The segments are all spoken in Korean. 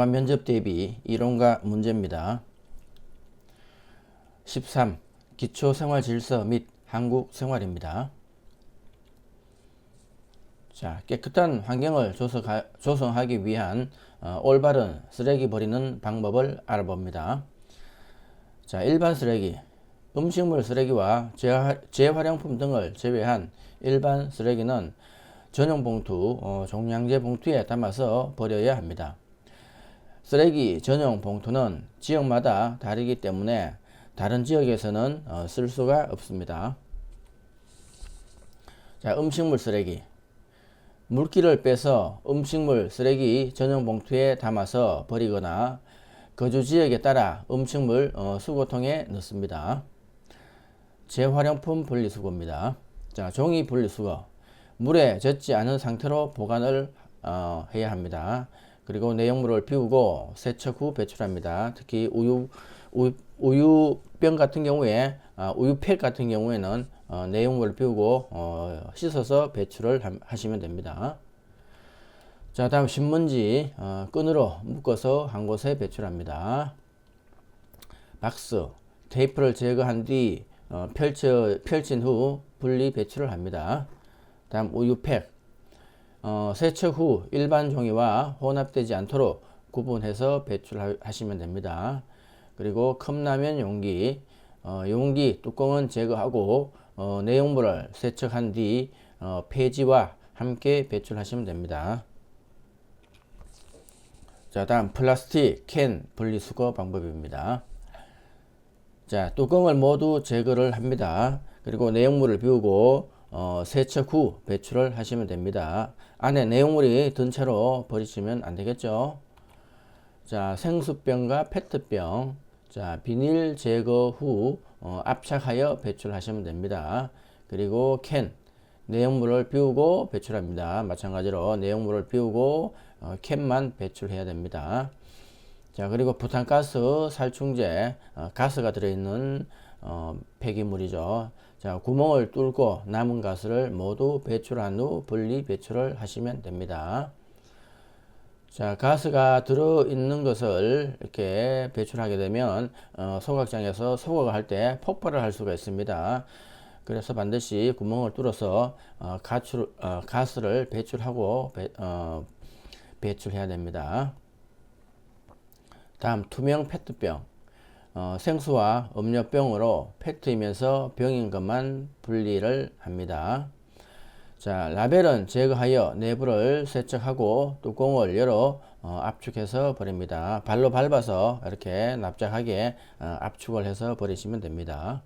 기와 면접 대비 이론과 문제입니다. 13. 기초 생활 질서 및 한국 생활입니다. 자, 깨끗한 환경을 조성하, 조성하기 위한 어, 올바른 쓰레기 버리는 방법을 알아봅니다. 자, 일반 쓰레기, 음식물 쓰레기와 재활, 재활용품 등을 제외한 일반 쓰레기는 전용 봉투, 어, 종량제 봉투에 담아서 버려야 합니다. 쓰레기 전용 봉투는 지역마다 다르기 때문에 다른 지역에서는 어, 쓸 수가 없습니다. 자, 음식물 쓰레기. 물기를 빼서 음식물 쓰레기 전용 봉투에 담아서 버리거나 거주 지역에 따라 음식물 어, 수거통에 넣습니다. 재활용품 분리수거입니다. 자, 종이 분리수거. 물에 젖지 않은 상태로 보관을 어, 해야 합니다. 그리고 내용물을 비우고 세척 후 배출합니다. 특히 우유, 우유 우유병 같은 경우에 어, 우유팩 같은 경우에는 어, 내용물을 비우고 어, 씻어서 배출을 하시면 됩니다. 자 다음 신문지 어, 끈으로 묶어서 한 곳에 배출합니다. 박스 테이프를 제거한 뒤 어, 펼쳐, 펼친 후 분리 배출을 합니다. 다음 우유팩 어, 세척 후 일반 종이와 혼합되지 않도록 구분해서 배출하시면 됩니다. 그리고 컵라면 용기 어, 용기 뚜껑은 제거하고 어, 내용물을 세척한 뒤 어, 폐지와 함께 배출하시면 됩니다. 자 다음 플라스틱 캔 분리수거 방법입니다. 자 뚜껑을 모두 제거를 합니다. 그리고 내용물을 비우고 어, 세척 후 배출을 하시면 됩니다. 안에 내용물이 든 채로 버리시면 안 되겠죠. 자 생수병과 페트병 자, 비닐 제거 후 어, 압착하여 배출하시면 됩니다. 그리고 캔 내용물을 비우고 배출합니다. 마찬가지로 내용물을 비우고 어, 캔만 배출해야 됩니다. 자 그리고 부탄가스 살충제 어, 가스가 들어있는 어, 폐기물이죠. 자 구멍을 뚫고 남은 가스를 모두 배출한 후 분리 배출을 하시면 됩니다. 자, 가스가 들어있는 것을 이렇게 배출하게 되면 어, 소각장에서 소각을 할 때 폭발을 할 수가 있습니다. 그래서 반드시 구멍을 뚫어서 어, 가출, 어, 가스를 배출하고 배, 어, 배출해야 됩니다. 다음 투명 페트병 어, 생수와 음료병으로 페트이면서 병인 것만 분리를 합니다. 자, 라벨은 제거하여 내부를 세척하고 뚜껑을 열어 어, 압축해서 버립니다. 발로 밟아서 이렇게 납작하게 어, 압축을 해서 버리시면 됩니다.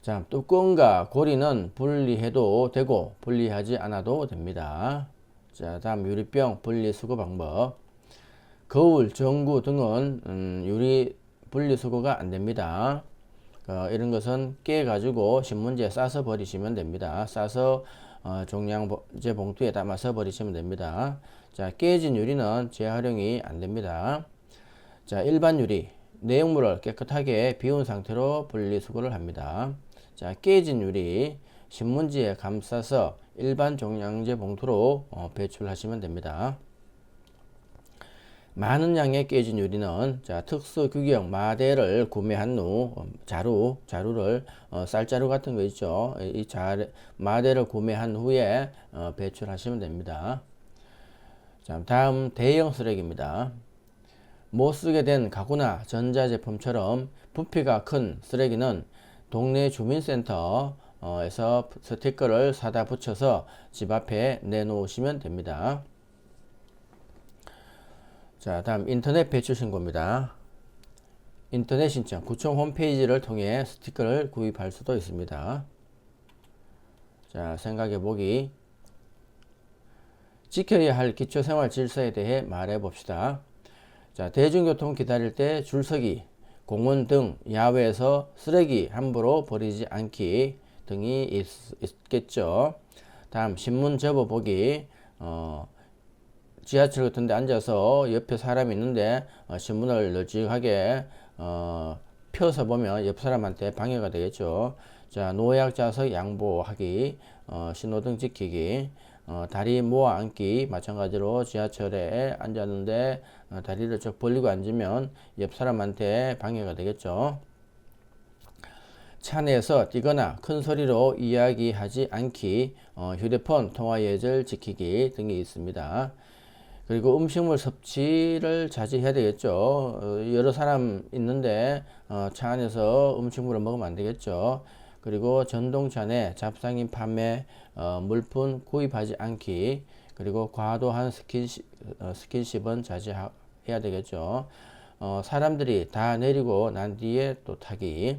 자, 뚜껑과 고리는 분리해도 되고 분리하지 않아도 됩니다. 자, 다음 유리병 분리 수거 방법. 거울, 전구 등은 음, 유리 분리수거가 안 됩니다. 어, 이런 것은 깨 가지고 신문지에 싸서 버리시면 됩니다. 싸서 어, 종량제 봉투에 담아서 버리시면 됩니다. 자, 깨진 유리는 재활용이 안 됩니다. 자, 일반 유리 내용물을 깨끗하게 비운 상태로 분리수거를 합니다. 자, 깨진 유리 신문지에 감싸서 일반 종량제 봉투로 어, 배출하시면 됩니다. 많은 양의 깨진 유리는 자, 특수 규격 마대를 구매한 후 어, 자루, 자루를 어, 쌀자루 같은 거 있죠. 이 자, 마대를 구매한 후에 어, 배출하시면 됩니다. 자, 다음 대형 쓰레기입니다. 못 쓰게 된 가구나 전자제품처럼 부피가 큰 쓰레기는 동네 주민센터에서 스티커를 사다 붙여서 집 앞에 내놓으시면 됩니다. 자, 다음 인터넷 배출 신고입니다. 인터넷 신청, 구청 홈페이지를 통해 스티커를 구입할 수도 있습니다. 자, 생각해 보기. 지켜야 할 기초생활 질서에 대해 말해 봅시다. 자, 대중교통 기다릴 때 줄서기, 공원 등 야외에서 쓰레기 함부로 버리지 않기 등이 있, 겠죠 다음 신문 접어 보기, 어, 지하철 같은 데 앉아서 옆에 사람이 있는데 어, 신문을 널찍하게 어, 펴서 보면 옆 사람한테 방해가 되겠죠. 자, 노약자석 양보하기, 어, 신호등 지키기, 어, 다리 모아 앉기 마찬가지로 지하철에 앉았는데 어, 다리를 쭉 벌리고 앉으면 옆 사람한테 방해가 되겠죠. 차 내에서 뛰거나 큰 소리로 이야기하지 않기, 어, 휴대폰 통화 예절 지키기 등이 있습니다. 그리고 음식물 섭취를 자제해야 되겠죠. 어, 여러 사람 있는데 어, 차 안에서 음식물을 먹으면 안 되겠죠. 그리고 전동차 내 잡상인 판매, 어, 물품 구입하지 않기, 그리고 과도한 스킨십, 어, 스킨십은 자제해야 되겠죠. 어, 사람들이 다 내리고 난 뒤에 또 타기.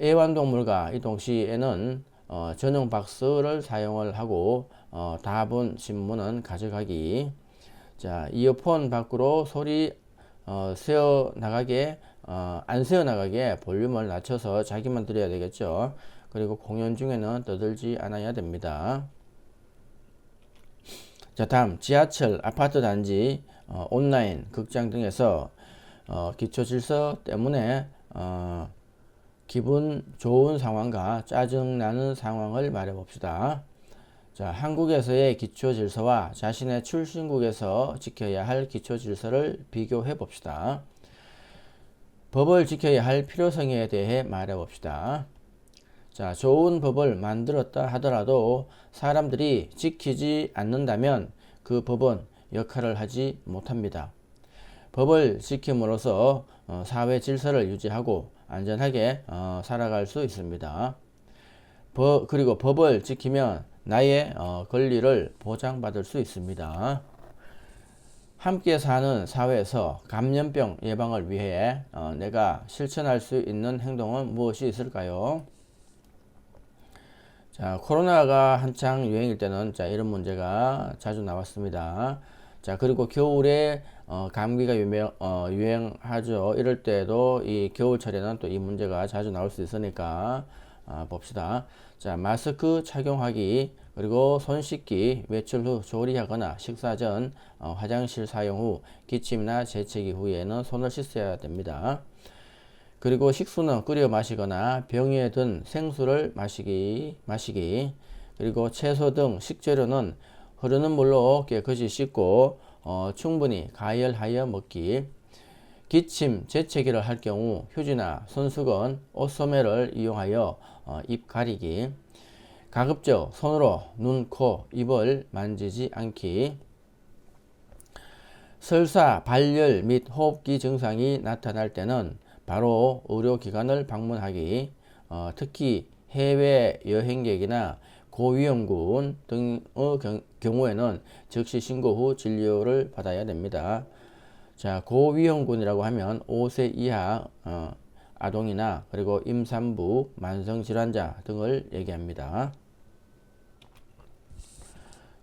애완동물과 이동 시에는 어, 전용 박스를 사용을 하고 어, 답은 신문은 가져가기. 자, 이어폰 밖으로 소리 어, 새어 나가게 어, 안 새어 나가게 볼륨을 낮춰서 자기만 들어야 되겠죠. 그리고 공연 중에는 떠들지 않아야 됩니다. 자, 다음 지하철, 아파트 단지, 어, 온라인, 극장 등에서 어, 기초 질서 때문에 어, 기분 좋은 상황과 짜증 나는 상황을 말해 봅시다. 자, 한국에서의 기초 질서와 자신의 출신국에서 지켜야 할 기초 질서를 비교해 봅시다. 법을 지켜야 할 필요성에 대해 말해 봅시다. 자, 좋은 법을 만들었다 하더라도 사람들이 지키지 않는다면 그 법은 역할을 하지 못합니다. 법을 지킴으로써 어, 사회 질서를 유지하고 안전하게 어, 살아갈 수 있습니다. 법, 그리고 법을 지키면 나의 어, 권리를 보장받을 수 있습니다. 함께 사는 사회에서 감염병 예방을 위해 어, 내가 실천할 수 있는 행동은 무엇이 있을까요? 자, 코로나가 한창 유행일 때는 자, 이런 문제가 자주 나왔습니다. 자, 그리고 겨울에 어, 감기가 유명, 어, 유행하죠. 이럴 때도 이 겨울철에는 또 이 문제가 자주 나올 수 있으니까 아, 봅시다. 자, 마스크 착용하기, 그리고 손 씻기, 외출 후 조리하거나 식사 전, 어, 화장실 사용 후, 기침이나 재채기 후에는 손을 씻어야 됩니다. 그리고 식수는 끓여 마시거나 병에 든 생수를 마시기, 마시기. 그리고 채소 등 식재료는 흐르는 물로 깨끗이 씻고 어, 충분히 가열하여 먹기. 기침, 재채기를 할 경우 휴지나 손수건, 옷소매를 이용하여 어, 입 가리기. 가급적 손으로 눈, 코, 입을 만지지 않기. 설사, 발열 및 호흡기 증상이 나타날 때는 바로 의료기관을 방문하기. 어, 특히 해외 여행객이나 고위험군 등의 경우에는 즉시 신고 후 진료를 받아야 됩니다. 자, 고위험군이라고 하면 5세 이하 어, 아동이나 그리고 임산부, 만성질환자 등을 얘기합니다.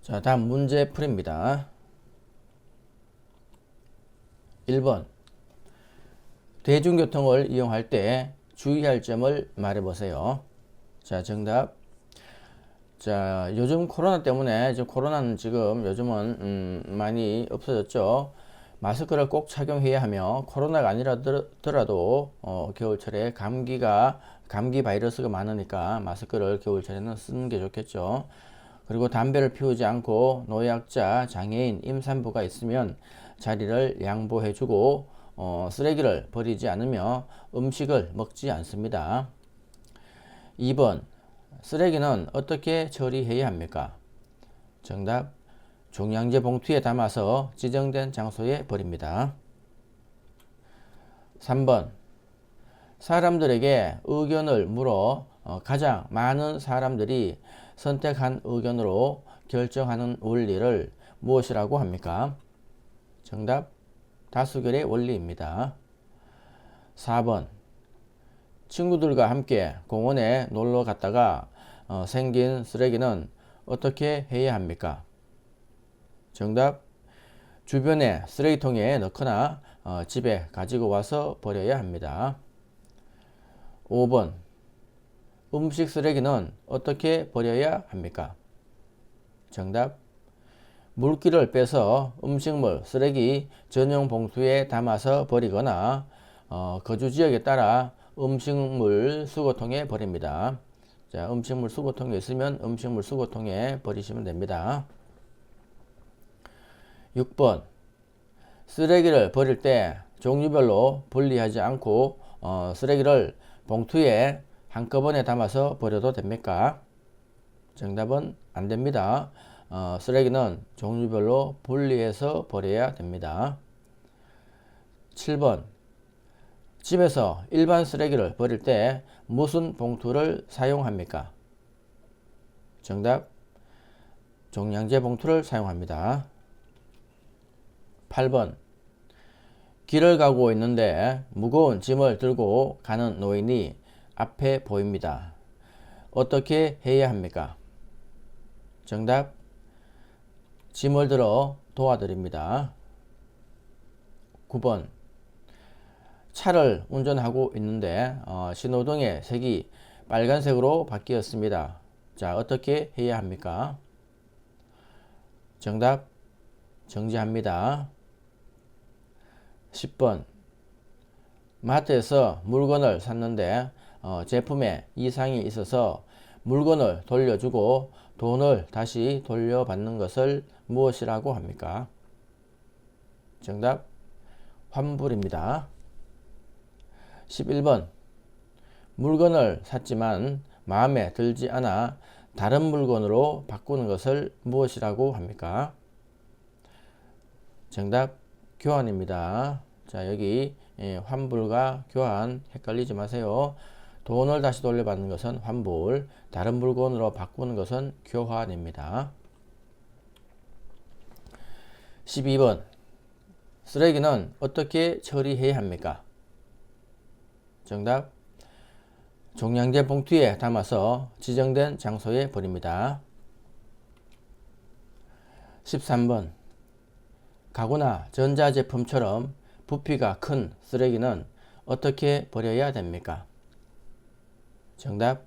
자, 다음 문제 풀입니다. 1번. 대중교통을 이용할 때 주의할 점을 말해 보세요. 자, 정답. 자, 요즘 코로나 때문에, 지금 코로나는 지금 요즘은, 음, 많이 없어졌죠. 마스크를 꼭 착용해야 하며, 코로나가 아니라더라도, 어, 겨울철에 감기가, 감기 바이러스가 많으니까 마스크를 겨울철에는 쓰는 게 좋겠죠. 그리고 담배를 피우지 않고 노약자, 장애인, 임산부가 있으면 자리를 양보해주고, 어, 쓰레기를 버리지 않으며 음식을 먹지 않습니다. 2번 쓰레기는 어떻게 처리해야 합니까? 정답 종량제 봉투에 담아서 지정된 장소에 버립니다. 3번 사람들에게 의견을 물어 어, 가장 많은 사람들이 선택한 의견으로 결정하는 원리를 무엇이라고 합니까? 정답 다수결의 원리입니다. 4번 친구들과 함께 공원에 놀러 갔다가 어, 생긴 쓰레기는 어떻게 해야 합니까? 정답 주변에 쓰레기통에 넣거나 어, 집에 가지고 와서 버려야 합니다. 5번 음식 쓰레기는 어떻게 버려야 합니까? 정답 물기를 빼서 음식물 쓰레기 전용 봉투에 담아서 버리거나 어, 거주 지역에 따라 음식물 수거통에 버립니다. 자, 음식물 수거통에 있으면 음식물 수거통에 버리시면 됩니다. 6번. 쓰레기를 버릴 때 종류별로 분리하지 않고 어, 쓰레기를 봉투에 한꺼번에 담아서 버려도 됩니까? 정답은 안 됩니다. 어, 쓰레기는 종류별로 분리해서 버려야 됩니다. 7번. 집에서 일반 쓰레기를 버릴 때 무슨 봉투를 사용합니까? 정답. 종량제 봉투를 사용합니다. 8번. 길을 가고 있는데 무거운 짐을 들고 가는 노인이 앞에 보입니다. 어떻게 해야 합니까? 정답. 짐을 들어 도와드립니다. 9번. 차를 운전하고 있는데 어, 신호등의 색이 빨간색으로 바뀌었습니다. 자, 어떻게 해야 합니까? 정답. 정지합니다. 10번. 마트에서 물건을 샀는데 어, 제품에 이상이 있어서 물건을 돌려주고 돈을 다시 돌려받는 것을 무엇이라고 합니까? 정답 환불입니다. 11번 물건을 샀지만 마음에 들지 않아 다른 물건으로 바꾸는 것을 무엇이라고 합니까? 정답 교환입니다. 자 여기 예, 환불과 교환 헷갈리지 마세요. 돈을 다시 돌려받는 것은 환불, 다른 물건으로 바꾸는 것은 교환입니다. 12번 쓰레기는 어떻게 처리해야 합니까? 정답 종량제 봉투에 담아서 지정된 장소에 버립니다. 13번 가구나 전자제품처럼 부피가 큰 쓰레기는 어떻게 버려야 됩니까? 정답.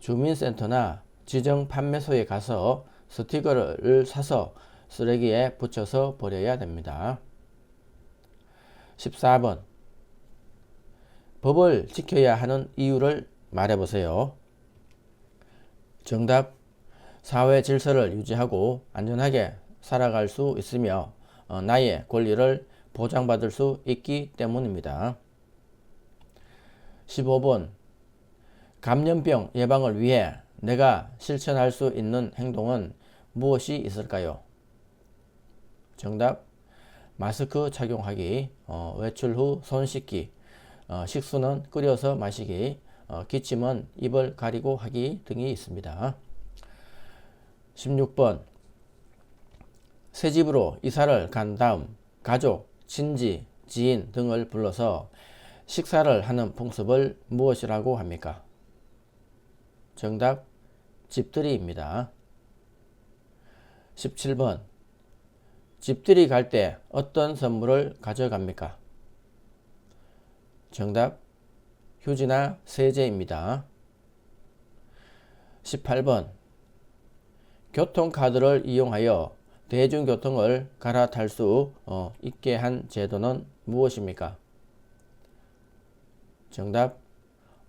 주민센터나 지정 판매소에 가서 스티커를 사서 쓰레기에 붙여서 버려야 됩니다. 14번. 법을 지켜야 하는 이유를 말해보세요. 정답. 사회 질서를 유지하고 안전하게 살아갈 수 있으며 어, 나의 권리를 보장받을 수 있기 때문입니다. 15번 감염병 예방을 위해 내가 실천할 수 있는 행동은 무엇이 있을까요? 정답 마스크 착용하기, 어, 외출 후 손 씻기, 어, 식수는 끓여서 마시기, 어, 기침은 입을 가리고 하기 등이 있습니다. 16번 새 집으로 이사를 간 다음 가족, 친지, 지인 등을 불러서 식사를 하는 풍습을 무엇이라고 합니까? 정답 집들이입니다. 17번 집들이 갈 때 어떤 선물을 가져갑니까? 정답 휴지나 세제입니다. 18번 교통카드를 이용하여 대중교통을 갈아탈 수 어, 있게 한 제도는 무엇입니까? 정답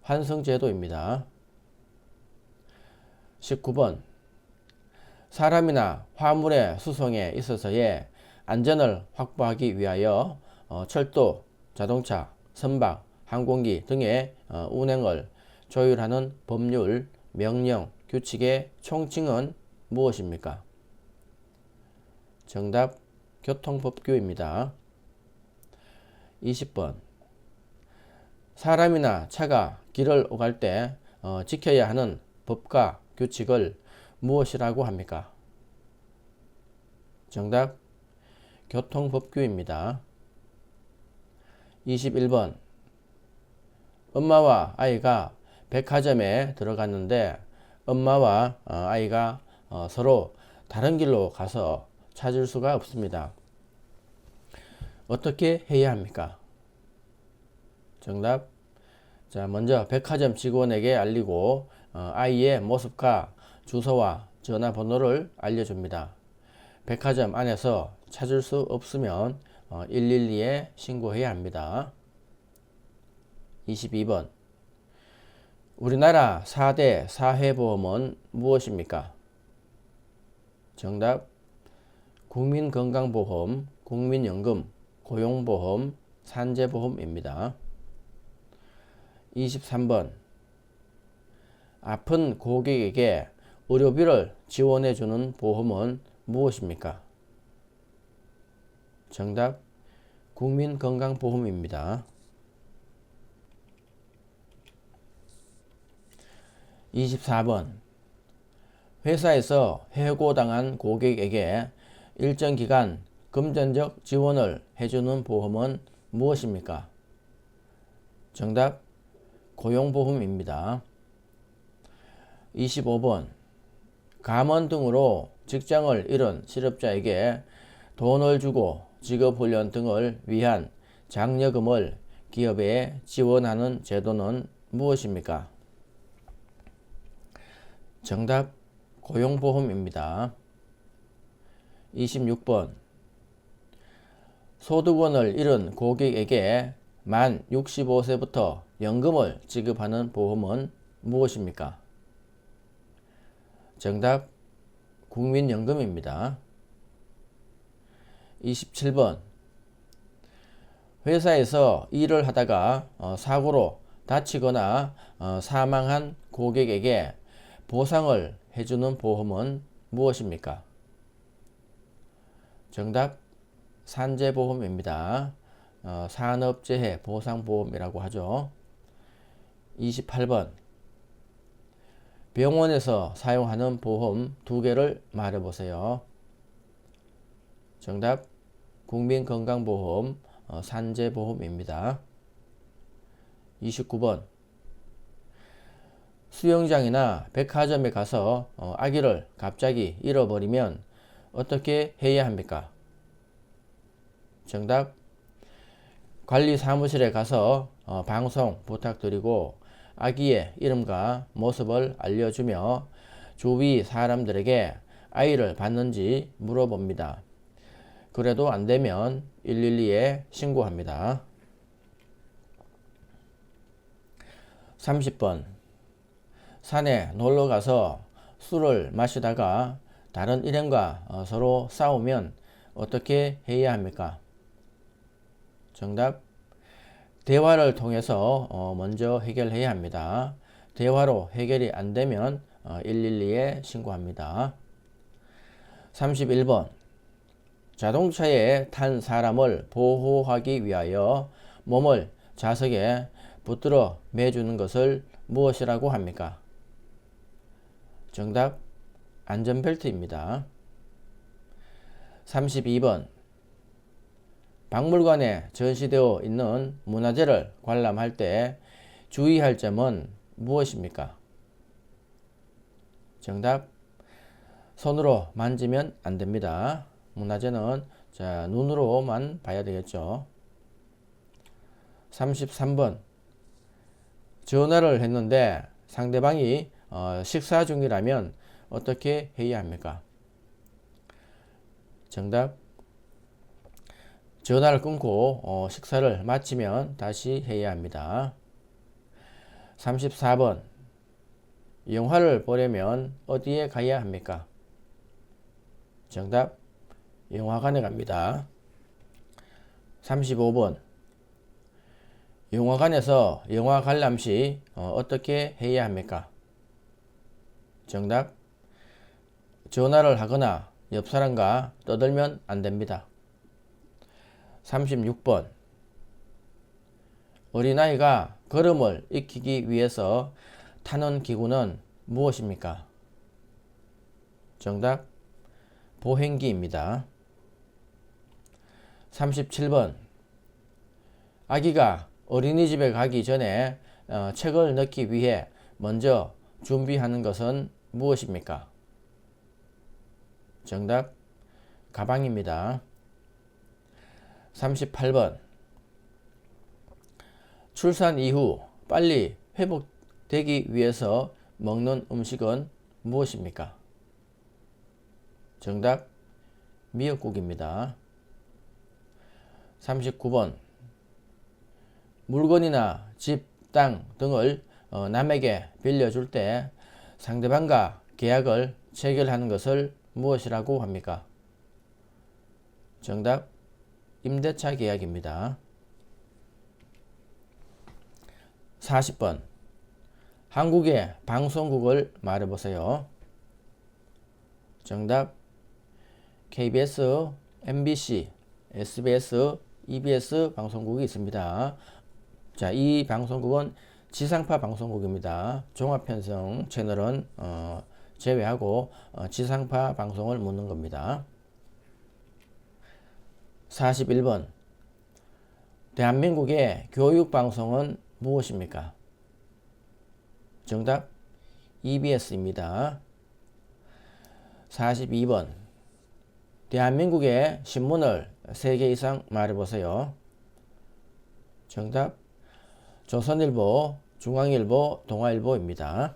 환승제도입니다. 19번 사람이나 화물의 수송에 있어서의 안전을 확보하기 위하여 어, 철도, 자동차, 선박, 항공기 등의 어, 운행을 조율하는 법률, 명령, 규칙의 총칭은 무엇입니까? 정답 교통법규입니다. 20번 사람이나 차가 길을 오갈 때 어, 지켜야 하는 법과 규칙을 무엇이라고 합니까? 정답 교통법규입니다. 21번 엄마와 아이가 백화점에 들어갔는데 엄마와 어, 아이가 어, 서로 다른 길로 가서 찾을 수가 없습니다. 어떻게 해야 합니까? 정답. 자, 먼저 백화점 직원에게 알리고 어, 아이의 모습과 주소와 전화번호를 알려줍니다. 백화점 안에서 찾을 수 없으면 어, 112에 신고해야 합니다. 22번 우리나라 4대 사회보험은 무엇입니까? 정답 국민건강보험, 국민연금, 고용보험, 산재보험입니다. 23번 아픈 고객에게 의료비를 지원해주는 보험은 무엇입니까? 정답 국민건강보험입니다. 24번 회사에서 해고당한 고객에게 일정 기간 금전적 지원을 해주는 보험은 무엇입니까? 정답 고용보험입니다. 25번 감원 등으로 직장을 잃은 실업자에게 돈을 주고 직업훈련 등을 위한 장려금을 기업에 지원하는 제도는 무엇입니까? 정답 고용보험입니다. 26번 소득원을 잃은 고객에게 만 65세부터 연금을 지급하는 보험은 무엇입니까? 정답 국민연금입니다. 27번 회사에서 일을 하다가 어, 사고로 다치거나 어, 사망한 고객에게 보상을 해주는 보험은 무엇입니까? 정답 산재보험입니다. 어, 산업재해 보상보험이라고 하죠. 28번 병원에서 사용하는 보험 두 개를 말해 보세요. 정답 국민건강보험 어, 산재보험입니다. 29번 수영장이나 백화점에 가서 어, 아기를 갑자기 잃어버리면 어떻게 해야 합니까? 정답 관리 사무실에 가서 어, 방송 부탁드리고 아기의 이름과 모습을 알려주며 주위 사람들에게 아이를 봤는지 물어봅니다. 그래도 안 되면 112에 신고합니다. 30번 산에 놀러 가서 술을 마시다가 다른 일행과 어, 서로 싸우면 어떻게 해야 합니까? 정답 대화를 통해서 어, 먼저 해결해야 합니다. 대화로 해결이 안 되면 112에 어, 신고합니다. 31번 자동차에 탄 사람을 보호하기 위하여 몸을 좌석에 붙들어 매주는 것을 무엇이라고 합니까? 정답 안전벨트입니다. 32번 박물관에 전시되어 있는 문화재를 관람할 때 주의할 점은 무엇입니까? 정답 손으로 만지면 안 됩니다. 문화재는 자, 눈으로만 봐야 되겠죠. 33번 전화를 했는데 상대방이 어, 식사 중이라면 어떻게 해야 합니까? 정답 전화를 끊고 어, 식사를 마치면 다시 해야 합니다. 34번 영화를 보려면 어디에 가야 합니까? 정답 영화관에 갑니다. 35번 영화관에서 영화 관람 시 어, 떻게 해야 합니까? 정답 전화를 하거나 옆 사람과 떠들면 안 됩니다. 36번 어린아이가 걸음을 익히기 위해서 타는 기구는 무엇입니까? 정답 보행기입니다. 37번 아기가 어린이집에 가기 전에 어, 책을 넣기 위해 먼저 준비하는 것은 무엇입니까? 정답 가방입니다. 38번 출산 이후 빨리 회복되기 위해서 먹는 음식은 무엇입니까? 정답 미역국입니다. 39번 물건이나 집, 땅 등을 어, 남에게 빌려줄 때 상대방과 계약을 체결하는 것을 무엇이라고 합니까? 정답 임대차 계약입니다. 40번 한국의 방송국을 말해보세요. 정답 KBS, MBC, SBS, EBS 방송국이 있습니다. 자, 이 방송국은 지상파 방송국입니다. 종합편성 채널은 어, 제외하고 어, 지상파 방송을 묻는 겁니다. 41번 대한민국의 교육방송은 무엇입니까? 정답 EBS입니다. 42번 대한민국의 신문을 3개 이상 말해보세요. 정답 조선일보, 중앙일보, 동아일보입니다.